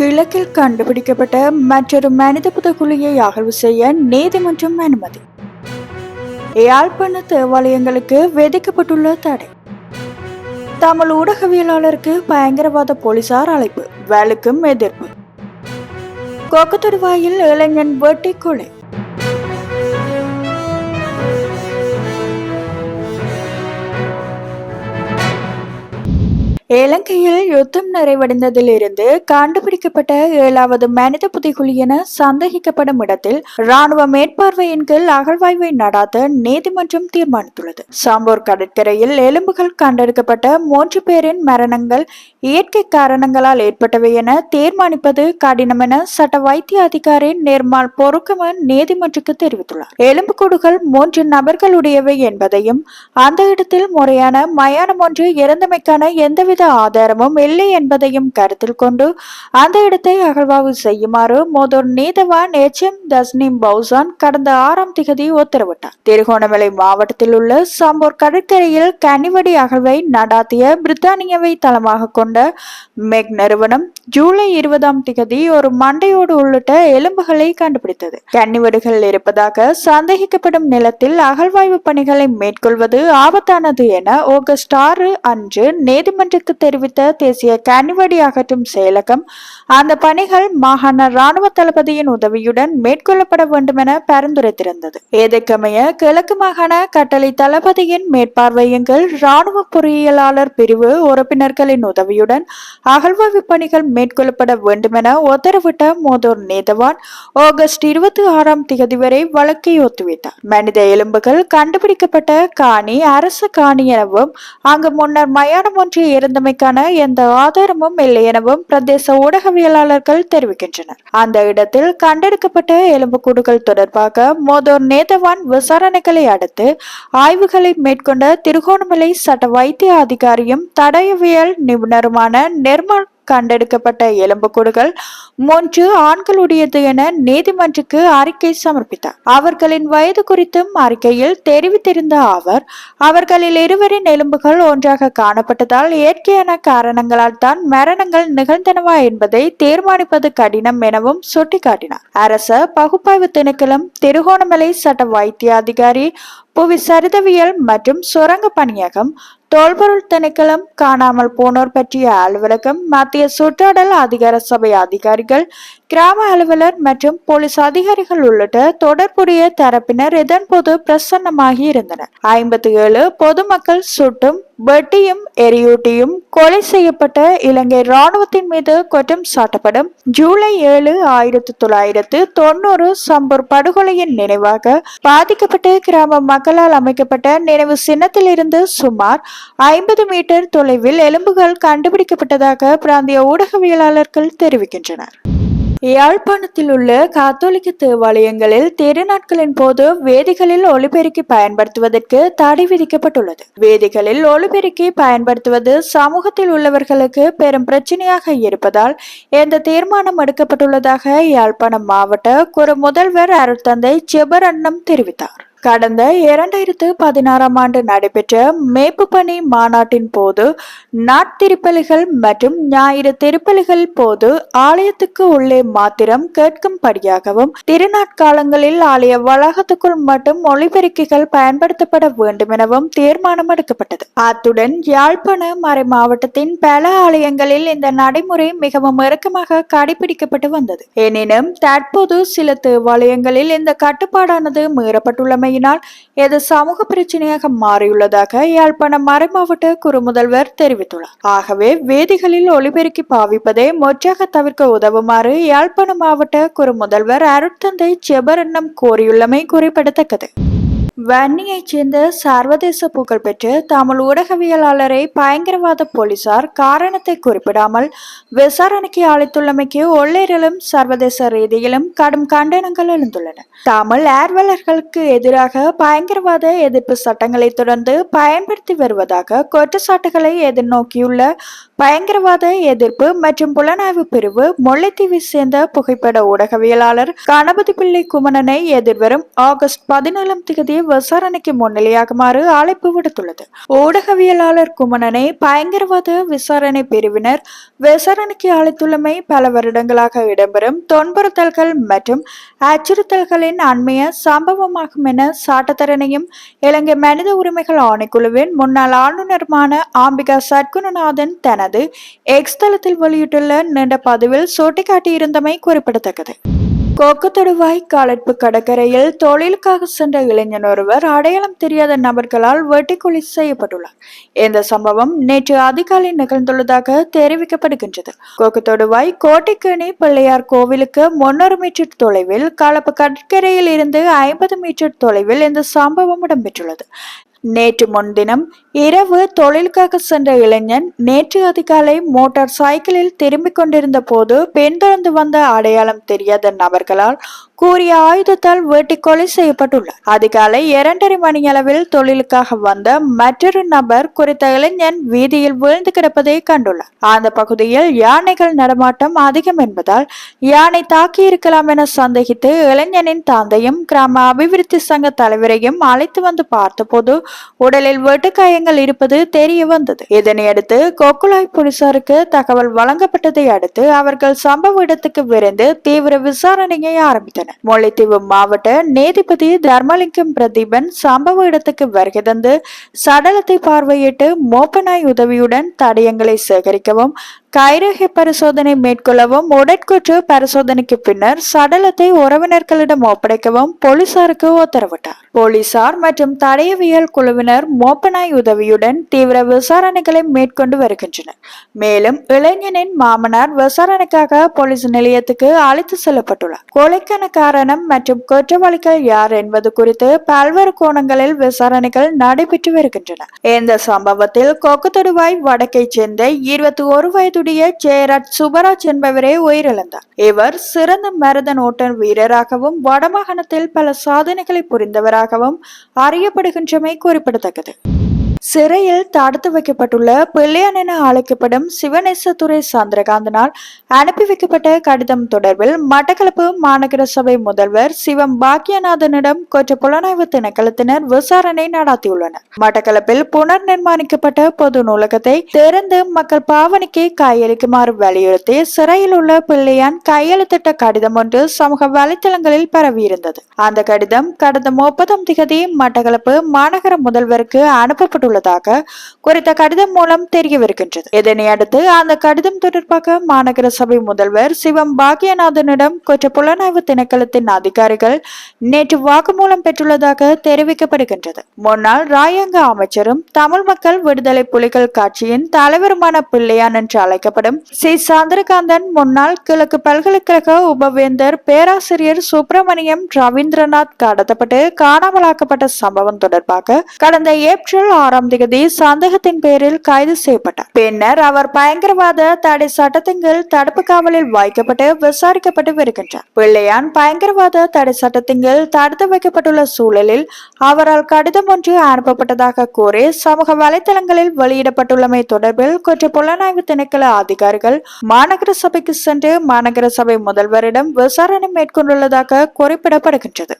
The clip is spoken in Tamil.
கிழக்கில் கண்டுபிடிக்கப்பட்ட மற்றொரு மனித புதகுழியை அகழ்வு செய்ய நீதிமன்றம் அனுமதி. யாழ்ப்பாண தேவாலயங்களுக்கு விதிக்கப்பட்டுள்ள தடை. தமிழ் ஊடகவியலாளருக்கு பயங்கரவாத போலீசார் அழைப்பு வேலுக்கும் எதிர்ப்பு. கொக்கத்தொடுவாயில் இளைஞன் வெட்டி கொலை. இலங்கையில் யுத்தம் நிறைவடைந்ததிலிருந்து கண்டுபிடிக்கப்பட்ட ஏழாவது மனித புதைகுழி என சந்தேகிக்கப்படும் இடத்தில் ராணுவ மேற்பார்வையின் கீழ் அகழ்வாய்வை நடாத்த நீதிமன்றம் தீர்மானித்துள்ளது. சாம்பூர் கடற்கரையில் எலும்புகள் கண்டெடுக்கப்பட்ட மூன்று பேரின் மரணங்கள் இயற்கை காரணங்களால் ஏற்பட்டவை என தீர்மானிப்பது கடினம் என சட்ட வைத்திய அதிகாரி நிர்மால் பொறுக்கமன் நீதிமன்றத்துக்கு தெரிவித்துள்ளார். எலும்புக்கூடுகள் மூன்று நபர்களுடையவை என்பதையும் அந்த இடத்தில் முறையான மயானம் ஒன்று இறந்தமைக்கான எந்தவித ஆதாரமும் இல்லை என்பதையும் கருத்தில் கொண்டு அந்த இடத்தை அகழ்வாய்வு செய்யுமாறு மோதூர் நீதவான் எச் எம் தஸ்னிம் பௌசான் கடந்த ஆறாம் திகதி உத்தரவிட்டார். திருகோணமலை மாவட்டத்தில் உள்ள சாம்பூர் கடற்கரையில் கனிவடி அகழ்வை நடாத்திய பிரித்தானியாவை தளமாக கொண்ட மெக் நிறுவனம் ஜூலை இருபதாம் திகதி ஒரு மண்டையோடு உள்ளிட்ட எலும்புகளை கண்டுபிடித்தது. கன்னிவடுகள் இருப்பதாக சந்தேகிக்கப்படும் நிலத்தில் அகழ்வாய்வு பணிகளை மேற்கொள்வது ஆபத்தானது என ஆகஸ்ட் ஆறு அன்று நீதிமன்றத்தில் நீதிமன்றத்துக்கு தெரிவித்த தேசிய கனிவடி அகற்றும் செயலகம் அந்த பணிகள் மாகாண ராணுவ தளபதியின் உதவியுடன் மேற்கொள்ளப்பட வேண்டும் என பரிந்துரைத்திருந்தது. இதற்கமைய கிழக்கு மாகாண கட்டளை தளபதியின் மேற்பார்வையுங்கள் ராணுவ பொறியியலாளர் பிரிவு உறுப்பினர்களின் உதவியுடன் அகழ்வாய்வு பணிகள் மேற்கொள்ளப்பட வேண்டும் என உத்தரவிட்ட மோதோர் நீதவான் ஆகஸ்ட் இருபத்தி ஆறாம் தேதி வரை வழக்கை ஒத்துவிட்டார் மனித எலும்புகள் கண்டுபிடிக்கப்பட்ட காணி அரசு காணி எனவும் அங்கு முன்னர் மயானம் ஒன்று இருந்தமைக்கான எந்த ஆதாரமும் இல்லை எனவும் பிரதேச ஊடகவியலாளர்கள் தெரிவிக்கின்றனர். அந்த இடத்தில் கண்டெடுக்கப்பட்ட எலும்புக்கூடுகள் தொடர்பாக மோதோர் நேதவான் விசாரணைகளை அடுத்து ஆய்வுகளை மேற்கொண்ட திருகோணமலை சட்ட வைத்திய அதிகாரியும் தடயவியல் நிபுணருமான நிர்மல் கண்டெடுக்கப்பட்ட எலும்புக்கூடுகள். மூன்று ஆண்களுடையது என நீதிமன்றக்கு அறிக்கை சமர்ப்பித்தார். அவர்களின் வயது குறித்தும் அறிக்கையில் தெரிவித்திருந்த அவர் அவர்களில் இருவரின் எலும்புகள் ஒன்றாக காணப்பட்டதால் இயற்கையான காரணங்களால் தான் மரணங்கள் நிகழ்ந்தனவா என்பதை தீர்மானிப்பது கடினம் எனவும் சுட்டிக்காட்டினார். அரச பகுப்பாய்வு திணைக்களம் திருகோணமலை சட்ட வைத்திய அதிகாரி புவி சரிதவியல் மற்றும் சுரங்க பணியகம் தோல்பொருள் திணைக்களம் காணாமல் போனோர் பற்றிய அலுவலகம் மத்திய சுற்றாடல் அதிகார சபை அதிகாரிகள் கிராம அலுவலர் மற்றும் போலீஸ் அதிகாரிகள் உள்ளிட்ட தொடர்புடைய தரப்பினர் இதன்போது பிரசன்னமாகி இருந்தனர். ஐம்பத்தி ஏழு பொதுமக்கள் சுட்டும் வெட்டியும் எரியூட்டியும் கொலை செய்யப்பட்ட இலங்கை ராணுவத்தின் மீது குற்றம் சாட்டப்படும். ஜூலை ஏழு ஆயிரத்தி தொள்ளாயிரத்து தொண்ணூறு சம்பூர் படுகொலையின் நினைவாக பாதிக்கப்பட்ட கிராம மக்களால் அமைக்கப்பட்ட நினைவு சின்னத்திலிருந்து சுமார் ஐம்பது மீட்டர் தொலைவில் எலும்புகள் கண்டுபிடிக்கப்பட்டதாக பிராந்திய ஊடகவியலாளர்கள் தெரிவிக்கின்றனர். யாழ்ப்பாணத்தில் உள்ள காத்தோலிக்க தேவாலயங்களில் திருநாட்களின் போது வேதிகளில் ஒளிபெருக்கி பயன்படுத்துவதற்கு தடை விதிக்கப்பட்டுள்ளது. வேதிகளில் ஒளிபெருக்கி பயன்படுத்துவது சமூகத்தில் உள்ளவர்களுக்கு பெரும் பிரச்சனையாக இருப்பதால் இந்த தீர்மானம் எடுக்கப்பட்டுள்ளதாக யாழ்ப்பாணம் மாவட்ட குறு முதல்வர் அருட்தந்தை செபரண்ணம் தெரிவித்தார். கடந்த இரண்டாயிரத்து பதினாறாம் ஆண்டு நடைபெற்ற மேப்பு பணி மாநாட்டின் போது நாட்திருப்பலிகள் மற்றும் ஞாயிறு திருப்பலிகள் போது ஆலயத்துக்கு உள்ளே மாத்திரம் கேட்கும்படியாகவும் திருநாட்காலங்களில் ஆலய வளாகத்துக்குள் மட்டும் ஒளிபெருக்கிகள் பயன்படுத்தப்பட வேண்டும் எனவும் தீர்மானம் எடுக்கப்பட்டது அத்துடன் யாழ்ப்பாண மறை மாவட்டத்தின் பல ஆலயங்களில் இந்த நடைமுறை மிகவும் இறுக்கமாக கடைபிடிக்கப்பட்டு வந்தது. எனினும் தற்போது சில தேவாலயங்களில் இந்த கட்டுப்பாடானது மீறப்பட்டுள்ளமை மீறப்பட்டுள்ளமையினால் இது சமூக பிரச்சனையாக மாறியுள்ளதாக யாழ்ப்பாணம் மறைமாவட்ட குறுமுதல்வர் தெரிவித்துள்ளார். ஆகவே வேதிகளில் ஒளிபெருக்கி பாவிப்பதை முற்றாக தவிர்க்க உதவுமாறு யாழ்ப்பாணம் மாவட்ட குறுமுதல்வர் அருட்தந்தை செபரண்ணம் கோரியுள்ளமை குறிப்பிடத்தக்கது. வன்னியைச் சேர்ந்த சர்வதேச புகழ்பெற்ற தமிழ் ஊடகவியலாளரை பயங்கரவாத போலீசார் காரணத்தை குறிப்பிடாமல் விசாரணைக்கு அழைத்துள்ளமைக்கு ஒல்லேரிலும் சர்வதேச ரீதியிலும் கடும் கண்டனங்கள் எழுந்துள்ளன. தமிழ் ஆர்வலர்களுக்கு எதிராக பயங்கரவாத எதிர்ப்பு சட்டங்களை தொடர்ந்து பயன்படுத்தி வருவதாக குற்றச்சாட்டுகளை எதிர்நோக்கியுள்ள பயங்கரவாத எதிர்ப்பு மற்றும் புலனாய்வு பிரிவு முல்லைத்தீவை சேர்ந்த புகைப்பட ஊடகவியலாளர் கணபதி பிள்ளை குமணனை எதிர்வரும் ஆகஸ்ட் பதினேழாம் தேதி விசாரணைக்கு முன்னிலையாகுமாறு அழைப்பு விடுத்துள்ளது. ஊடகவியலாளர் குமணனை பயங்கரவாத விசாரணை பிரிவினர் விசாரணைக்கு அழைத்துள்ளமை பல வருடங்களாக இடம்பெறும் தொன்புறுத்தல்கள் மற்றும் அச்சுறுத்தல்களின் அண்மைய சம்பவமாகும் என சாட்டத்தரணையும் இலங்கை மனித உரிமைகள் ஆணைக்குழுவின் முன்னாள் ஆளுநருமான ஆம்பிகா சத்குணநாதன் தனது எக்ஸ் தளத்தில் வெளியிட்டுள்ள நீண்ட பதிவில் சுட்டிக்காட்டியிருந்தமை குறிப்பிடத்தக்கது. கொக்குத்தொடுவாய் காலட்பு கடற்கரையில் தொழிலுக்காக சென்ற இளைஞன் ஒருவர் அடையாளம் தெரியாத நபர்களால் வெட்டிக்கொலை செய்யப்பட்டுள்ளார். இந்த சம்பவம் நேற்று அதிகாலை நிகழ்ந்துள்ளதாக தெரிவிக்கப்படுகின்றது. கொக்குத்தொடுவாய் கோட்டைக்கேணி பிள்ளையார் கோவிலுக்கு முன்னூறு மீட்டர் தொலைவில் காலப்பு கடற்கரையில் இருந்து ஐம்பது மீட்டர் தொலைவில் இந்த சம்பவம் இடம்பெற்றுள்ளது. நேற்று முன்தினம் இரவு தொழிலுக்காக சென்ற இளைஞன் நேற்று அதிகாலை மோட்டார் சைக்கிளில் திரும்பிக் கொண்டிருந்த போது பின்தொடர்ந்து வந்த அடையாளம் தெரியாத நபர்களால் கூறிய ஆயுதத்தால் வெட்டி கொலை செய்யப்பட்டுள்ளார். அதிகாலை இரண்டரை மணியளவில் தொழிலுக்காக வந்த மற்றொரு நபர் குறித்த இளைஞன் வீதியில் விழுந்து கிடப்பதை கண்டுள்ளார். அந்த பகுதியில் யானைகள் நடமாட்டம் அதிகம் என்பதால் யானை தாக்கி இருக்கலாம் என சந்தேகித்து இளைஞனின் தந்தையும் கிராம அபிவிருத்தி சங்க தலைவரையும் அழைத்து வந்து பார்த்தபோது உடலில் வெட்டுக்காயங்கள் இருப்பது தெரிய வந்தது. இதனையடுத்து கொக்குலாய் போலீசாருக்கு தகவல் வழங்கப்பட்டதை அடுத்து அவர்கள் சம்பவ இடத்துக்கு விரைந்து தீவிர விசாரணையை ஆரம்பித்தனர். முல்லைத்தீவு மாவட்ட நீதிபதி தர்மலிங்கம் பிரதீபன் சம்பவ இடத்துக்கு வருகை தந்து சடலத்தை பார்வையிட்டு மோப்பநாய் உதவியுடன் தடயங்களை சேகரிக்கவும் கைரேகை பரிசோதனை மேற்கொள்ளவும் உடற்கூற்று பரிசோதனைக்கு பின்னர் சடலத்தை உறவினர்களிடம் ஒப்படைக்கவும் போலீசாருக்கு உத்தரவிட்டார். போலீசார் மற்றும் தடயவியல் குழுவினர் மோப்பனாய் உதவியுடன் தீவிர விசாரணைகளை மேற்கொண்டு வருகின்றனர். மேலும் இளைஞனின் மாமனார் விசாரணைக்காக போலீஸ் நிலையத்துக்கு அழைத்து செல்லப்பட்டுள்ளார். கொலைக்கான காரணம் மற்றும் குற்றவாளிகள் யார் என்பது குறித்து பல்வேறு கோணங்களில் விசாரணைகள் நடைபெற்று வருகின்றன. இந்த சம்பவத்தில் கொக்குத்தொடுவாய் வடக்கைச் சேர்ந்த இருபத்தி ஒரு வயது துடிய ஜெயராஜ் சுபராஜ் என்பவரே உயிரிழந்தார். இவர் சிறந்த மரதன் ஓட்ட வீரராகவும் வடமாகாணத்தில் பல சாதனைகளை புரிந்தவராகவும் அறியப்படுகின்றமை குறிப்பிடத்தக்கது. சிறையில் தடுத்து வைக்கப்பட்டுள்ள பிள்ளையான் என அழைக்கப்படும் சிவநேசத்துறை சந்திரகாந்தனால் அனுப்பி வைக்கப்பட்ட கடிதம் தொடர்பில் மட்டக்களப்பு மாநகர சபை முதல்வர் சிவம் பாக்கியநாதனிடம் கொற்ற புலனாய்வு திணைக்களத்தினர் விசாரணை நடத்தியுள்ளனர். மட்டக்களப்பில் புனர் நிர்மாணிக்கப்பட்ட பொது நூலகத்தை திறந்து மக்கள் பாவனைக்கு கையளிக்குமாறு வலியுறுத்தி சிறையில் உள்ள பிள்ளையான் கையெழுத்திட்ட கடிதம் ஒன்று சமூக வலைத்தளங்களில் பரவியிருந்தது. அந்த கடிதம் கடந்த முப்பதாம் திகதி மட்டக்களப்பு மாநகர முதல்வருக்கு அனுப்பப்பட்டுள்ளது. உள்ளதாக குறித்த கடிதம் மூலம் தெரியவிருக்கின்றது. இதனை அடுத்து அந்த கடிதம் தொடர்பாக மாநகர சபை முதல்வர் சிவம் பாக்கியநாதனிடம் குற்ற புலனாய்வு திணைக்களத்தின் அதிகாரிகள் நேற்று வாக்குமூலம் பெற்றுள்ளதாக தெரிவிக்கப்படுகின்றது. முன்னாள் ராயங்க அமைச்சரும் தமிழ் மக்கள் விடுதலை புலிகள் கட்சியின் தலைவருமான பிள்ளையான் என்று அழைக்கப்படும் சி. சந்திரகாந்தன் முன்னாள் கிழக்கு பல்கலைக்கழக உபவேந்தர் பேராசிரியர் சுப்பிரமணியம் ரவீந்திரநாத் கடத்தப்பட்டு காணாமலாக்கப்பட்ட சம்பவம் தொடர்பாக கடந்த ஏப்ரல் ஆறாம் ஆறாம் தேதி சந்தேகத்தின் பேரில் கைது செய்யப்பட்டார். பின்னர் அவர் பயங்கரவாத தடை சட்டத்தின் கீழ் தடுப்பு காவலில் வைக்கப்பட்டு விசாரிக்கப்பட்டு வருகின்றார். பிள்ளையான் பயங்கரவாத தடை சட்டத்தின் கீழ் தடுத்து வைக்கப்பட்டுள்ள சூழலில் அவரால் கடிதம் ஒன்று அனுப்பப்பட்டதாக கூறி சமூக வலைதளங்களில் வெளியிடப்பட்டுள்ளமை தொடர்பில் குற்ற புலனாய்வு திணைக்கள அதிகாரிகள் மாநகர சபைக்கு சென்று மாநகர சபை முதல்வரிடம் விசாரணை மேற்கொண்டுள்ளதாக குறிப்பிடப்படுகின்றது.